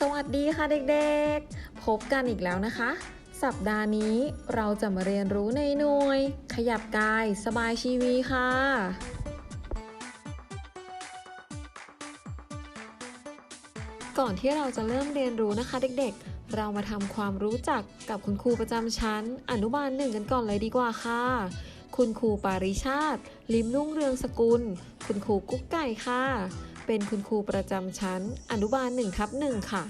สวัสดีค่ะเด็กๆ พบกันอีกแล้วนะคะ สัปดาห์นี้เราจะมาเรียนรู้ในหน่วย ขยับกายสบายชีวีค่ะ ก่อนที่เราจะเริ่มเรียนรู้นะคะเด็กๆ เรามาทำความรู้จักกับคุณครูประจำชั้น อนุบาลหนึ่งกันก่อนเลยดีกว่าค่ะ คุณครูปาริชาติ ลิมรุ่งเรืองสกุล คุณครูกุ๊กไก่ค่ะ เป็นคุณครูประจำชั้น อนุบาล1ทับ1ค่ะ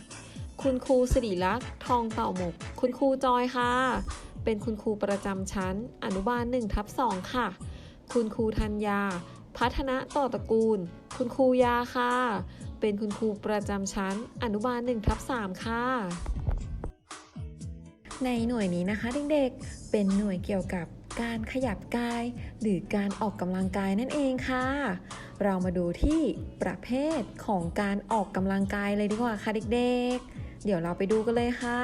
คุณครูสิริลักษ์ทองเต่าหมก คุณครูจอยค่ะ เป็นคุณครูประจำชั้น อนุบาล1ทับ2ค่ะ คุณครูธัญญา พัฒนะต่อตระกูล คุณครูยาค่ะ เป็นคุณครูประจำชั้น อนุบาล1ทับ3ค่ะในหน่วยนี้นะคะเด็กๆ เป็นหน่วยเกี่ยวกับการขยับกาย หรือการออกกำลังกายนั่นเองค่ะ เรามาดูที่ประเภทของการออกกำลังกายเลยดีกว่าค่ะเด็กๆ เดี๋ยวเราไปดูกันเลยค่ะ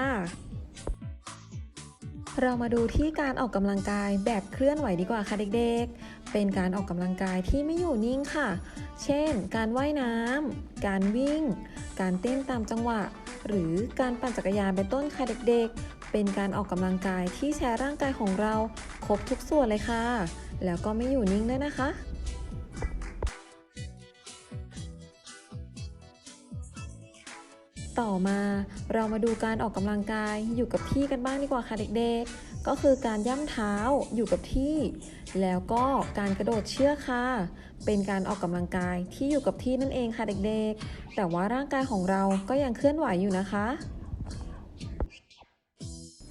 เรามาดูที่การออกกำลังกายแบบเคลื่อนไหวดีกว่าค่ะเด็กๆ เป็นการออกกำลังกายที่ไม่อยู่นิ่งค่ะ เช่น การว่ายน้ำ การวิ่ง การเต้นตามจังหวะ หรือการปั่นจักรยานเป็นต้นค่ะเด็กๆเป็นการออกกำลังกายที่ใช้ร่างกายของเรา ครบทุกส่วนเลยค่ะ แล้วก็ไม่อยู่นิ่งด้วยนะคะ ต่อมาเรามาดูการออกกำลังกายอยู่กับที่กันบ้างดีกว่าค่ะเด็กๆ ก็คือการย่ำเท้าอยู่กับที่ แล้วก็การกระโดดเชือกค่ะ เป็นการออกกำลังกายที่อยู่กับที่นั่นเองค่ะเด็กๆ แต่ว่าร่างกายของเราก็ยังเคลื่อนไหวอยู่นะคะ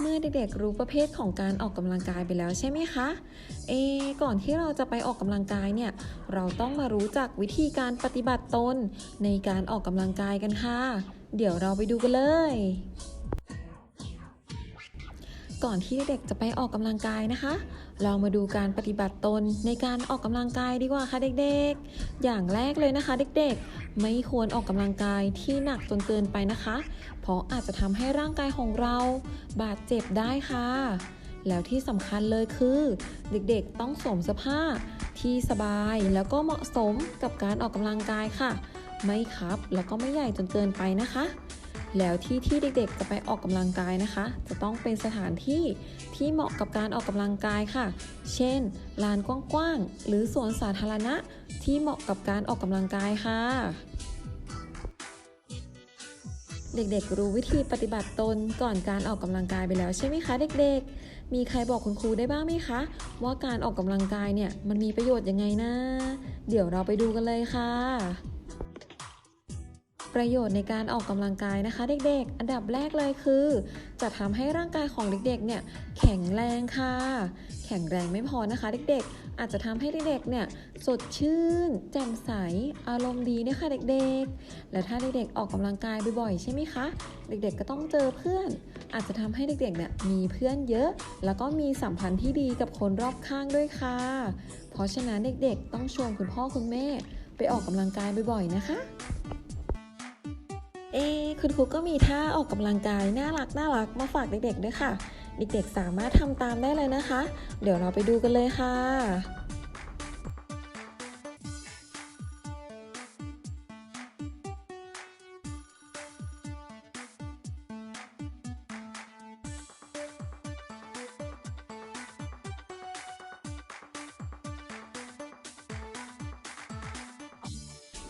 เมื่อเด็กๆรู้ประเภทของการออกกำลังกายไปแล้วใช่ไหมคะเอก่อนที่เราจะไปออกกำลังกายเนี่ย เราต้องมารู้จักวิธีการปฏิบัติตนในการออกกำลังกายกันค่ะ เดี๋ยวเราไปดูกันเลย ก่อนที่เด็กๆจะไปออกกำลังกายนะคะ เรามาดูการปฏิบัติตนในการออกกำลังกายดีกว่าค่ะเด็กๆ อย่างแรกเลยนะคะเด็กๆ ไม่ควรออกกำลังกายที่หนักจนเกินไปนะคะ เพราะอาจจะทำให้ร่างกายของเราบาดเจ็บได้ค่ะ แล้วที่สำคัญเลยคือ เด็กๆต้องสวมเสื้อผ้าที่สบายแล้วก็เหมาะสมกับการออกกำลังกายค่ะ ไม่ครับแล้วก็ไม่ใหญ่จนเกินไปนะคะ แล้วที่ที่เด็กๆจะไปออกกำลังกายนะคะ จะต้องเป็นสถานที่ที่เหมาะกับการออกกำลังกายค่ะ เช่นลานกว้างๆหรือสวนสาธารณะที่เหมาะกับการออกกำลังกายค่ะเด็กๆ รู้วิธีปฏิบัติตนก่อนการออกกำลังกายไปแล้วใช่ไหมคะเด็กๆ มีใครบอกคุณครูได้บ้างไหมคะ ว่าการออกกำลังกายเนี่ยมันมีประโยชน์ยังไงนะ เดี๋ยวเราไปดูกันเลยค่ะ ประโยชน์ในการออกกำลังกายนะคะ เด็กๆ อันดับแรกเลยคือ จะทำให้ร่างกายของเด็กๆ เนี่ยแข็งแรงค่ะ แข็งแรงไม่พอนะคะ เด็กๆ อาจจะทำให้เด็กๆ เนี่ยสดชื่น แจ่มใส อารมณ์ดีนะคะเด็กๆ และถ้าเด็กๆ ออกกำลังกายบ่อยๆ ใช่ไหมคะ เด็กๆ ก็ต้องเจอเพื่อน อาจจะทำให้เด็กๆ เนี่ยมีเพื่อนเยอะ แล้วก็มีสัมพันธ์ที่ดีกับคนรอบข้างด้วยค่ะ เพราะฉะนั้นเด็กๆ ต้องชวนคุณพ่อคุณแม่ไปออกกำลังกายบ่อยๆ นะคะ เอคุณครูก็มีท่าออกกำลังกายน่ารักน่ารักมาฝากเด็กๆด้วยค่ะ เด็กๆสามารถทำตามได้เลยนะคะ เดี๋ยวเราไปดูกันเลยค่ะ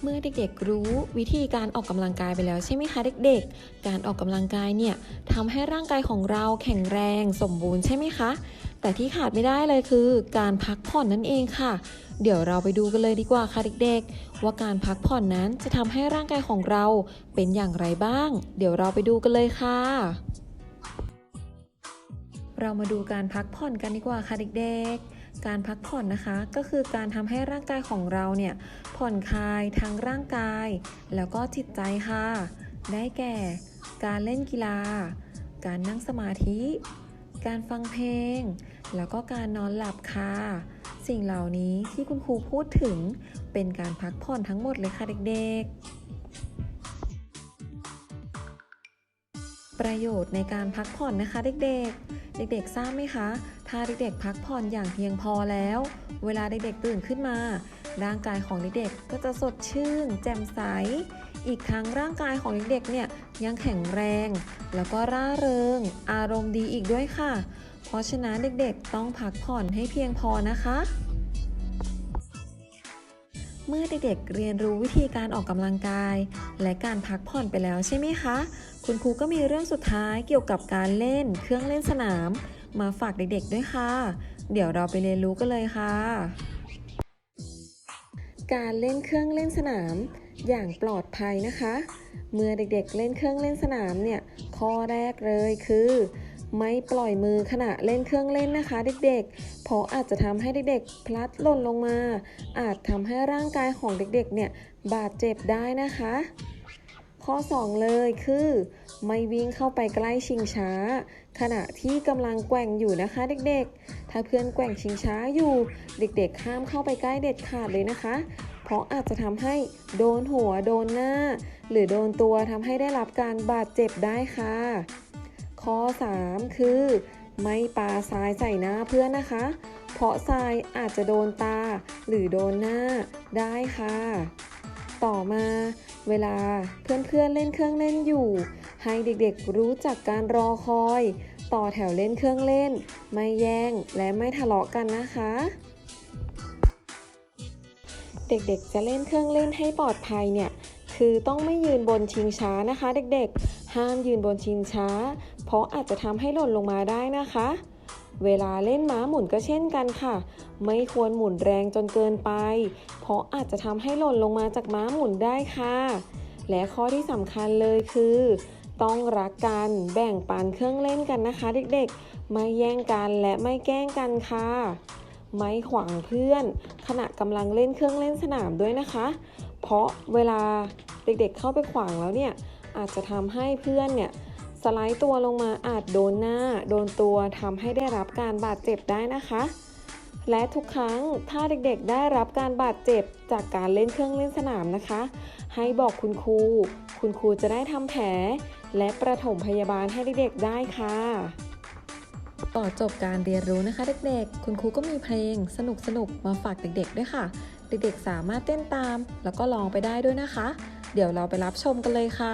เมื่อเด็กๆรู้วิธีการออกกำลังกายไปแล้วใช่ไหมคะเด็กๆ การออกกำลังกายเนี่ยทำให้ร่างกายของเราแข็งแรงสมบูรณ์ใช่ไหมคะ แต่ที่ขาดไม่ได้เลยคือ การพักผ่อนนั่นเองค่ะ เดี๋ยวเราไปดูกันเลยดีกว่าค่ะเด็กๆ ว่าการพักผ่อนนั้นจะทำให้ร่างกายของเราเป็นอย่างไรบ้าง เดี๋ยวเราไปดูกันเลยค่ะ เรามาดูการพักผ่อนกันดีกว่าค่ะเด็กๆ การพักผ่อนนะคะก็คือการทำให้ร่างกายของเราเนี่ยผ่อนคลายทั้งร่างกาย แล้วก็จิตใจค่ะ ได้แก่ การเล่นกีฬา การนั่งสมาธิ การฟังเพลง แล้วก็การนอนหลับค่ะ สิ่งเหล่านี้ที่คุณครูพูดถึงเป็นการพักผ่อนทั้งหมดเลยค่ะเด็กๆ ประโยชน์ในการพักผ่อนนะคะเด็กๆ เด็กๆทราบไหมคะ ถ้าเด็กๆพักผ่อนอย่างเพียงพอแล้ว เวลาเด็กๆตื่นขึ้นมา ร่างกายของเด็กๆก็จะสดชื่น แจ่มใส อีกทั้งร่างกายของเด็กๆเนี่ยยังแข็งแรง แล้วก็ร่าเริง อารมณ์ดีอีกด้วยค่ะ เพราะฉะนั้นเด็กๆต้องพักผ่อนให้เพียงพอนะคะ เมื่อเด็กๆเรียนรู้วิธีการออกกำลังกาย และการพักผ่อนไปแล้วใช่ไหมคะ คุณครูก็มีเรื่องสุดท้ายเกี่ยวกับการเล่น เครื่องเล่นสนาม มาฝากเด็กๆด้วยค่ะ เดี๋ยวเราไปเรียนรู้กันเลยค่ะ การเล่นเครื่องเล่นสนาม อย่างปลอดภัยนะคะ เมื่อเด็กๆเล่นเครื่องเล่นสนามเนี่ย ข้อแรกเลยคือ ไม่ปล่อยมือขณะเล่นเครื่องเล่นนะคะ เด็กๆ เพราะอาจจะทำให้เด็กๆ พลัดหล่นลงมา อาจทำให้ร่างกายของเด็กๆ เนี่ยบาดเจ็บได้นะคะ ข้อ 2 เลยคือ ไม่วิ่งเข้าไปใกล้ชิงช้า ขณะที่กำลังแกว่งอยู่นะคะเด็กๆ ถ้าเพื่อนแกว่งชิงช้าอยู่ เด็กๆห้ามเข้าไปใกล้เด็ดขาดเลยนะคะ เพราะอาจจะทำให้โดนหัวโดนหน้า หรือโดนตัวทำให้ได้รับการบาดเจ็บได้ค่ะ ข้อ 3 คือ ไม่ปาทรายใส่หน้าเพื่อนนะคะ เพราะทรายอาจจะโดนตาหรือโดนหน้าได้ค่ะ ต่อมาเวลาเพื่อนๆเล่นเครื่องเล่นอยู่ ให้เด็กๆรู้จักการรอคอย ต่อแถวเล่นเครื่องเล่น ไม่แย่งและไม่ทะเลาะกันนะคะ เด็กๆจะเล่นเครื่องเล่นให้ปลอดภัยเนี่ยคือต้องไม่ยืนบนชิงช้านะคะ เด็กๆ ห้ามยืนบนชิงช้า เพราะอาจจะทำให้หล่นลงมาได้นะคะ เวลาเล่นม้าหมุนก็เช่นกันค่ะ ไม่ควรหมุนแรงจนเกินไป เพราะอาจจะทำให้หล่นลงมาจากม้าหมุนได้ค่ะ และข้อที่สำคัญเลยคือ ต้องรักกันแบ่งปันเครื่องเล่นกันนะคะ เด็กๆ ไม่แย่งกันและไม่แกล้งกันค่ะ ไม่ขวางเพื่อน ขณะกำลังเล่นเครื่องเล่นสนามด้วยนะคะ เพราะเวลาเด็กๆ เข้าไปขวางแล้วเนี่ยอาจจะทำให้เพื่อนเนี่ย สไลด์ตัวลงมาอาจโดนหน้า โดนตัวทำให้ได้รับการบาดเจ็บได้นะคะ และทุกครั้งถ้าเด็กๆ ได้รับการบาดเจ็บจากการเล่นเครื่องเล่นสนามนะคะ ให้บอกคุณครู คุณครูจะได้ทำแผล และประถมพยาบาลให้เด็กๆได้ค่ะต่อจบการเรียนรู้นะคะเด็กๆ คุณครูก็มีเพลงสนุกๆมาฝากเด็กๆด้วยค่ะ เด็กๆสามารถเต้นตาม แล้วก็ร้องไปได้ด้วยนะคะ เดี๋ยวเราไปรับชมกันเลยค่ะ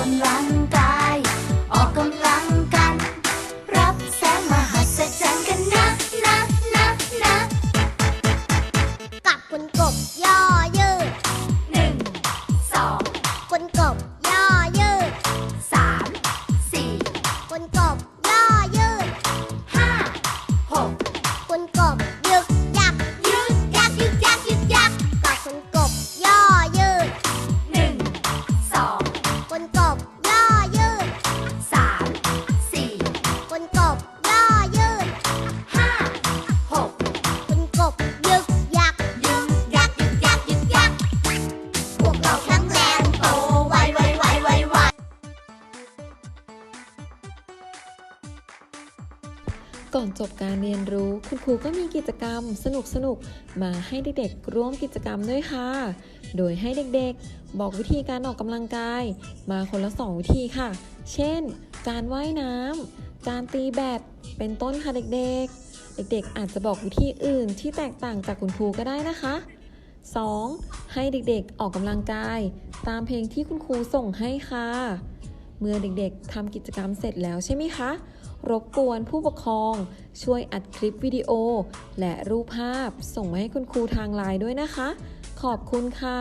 I'm sunrise. ก่อนจบการเรียนรู้คุณครูก็มีกิจกรรมสนุกๆมาให้เด็กๆร่วมกิจกรรมด้วยค่ะ โดยให้เด็กๆ บอกวิธีการออกกำลังกาย มาคนละสองวิธีค่ะ เช่น การว่ายน้ำการตีแบดเป็นต้นค่ะเด็กๆ เด็กๆ อาจจะบอกวิธีอื่นที่แตกต่างจากคุณครูก็ได้นะคะ 2. ให้เด็กๆออกกำลังกาย ตามเพลงที่คุณครูส่งให้ค่ะ เมื่อเด็กๆทำกิจกรรมเสร็จแล้วใช่ไหมคะ รบกวนผู้ปกครองช่วยอัดคลิปวิดีโอ และรูปภาพส่งมาให้คุณครูทางไลน์ด้วยนะคะ ขอบคุณค่ะ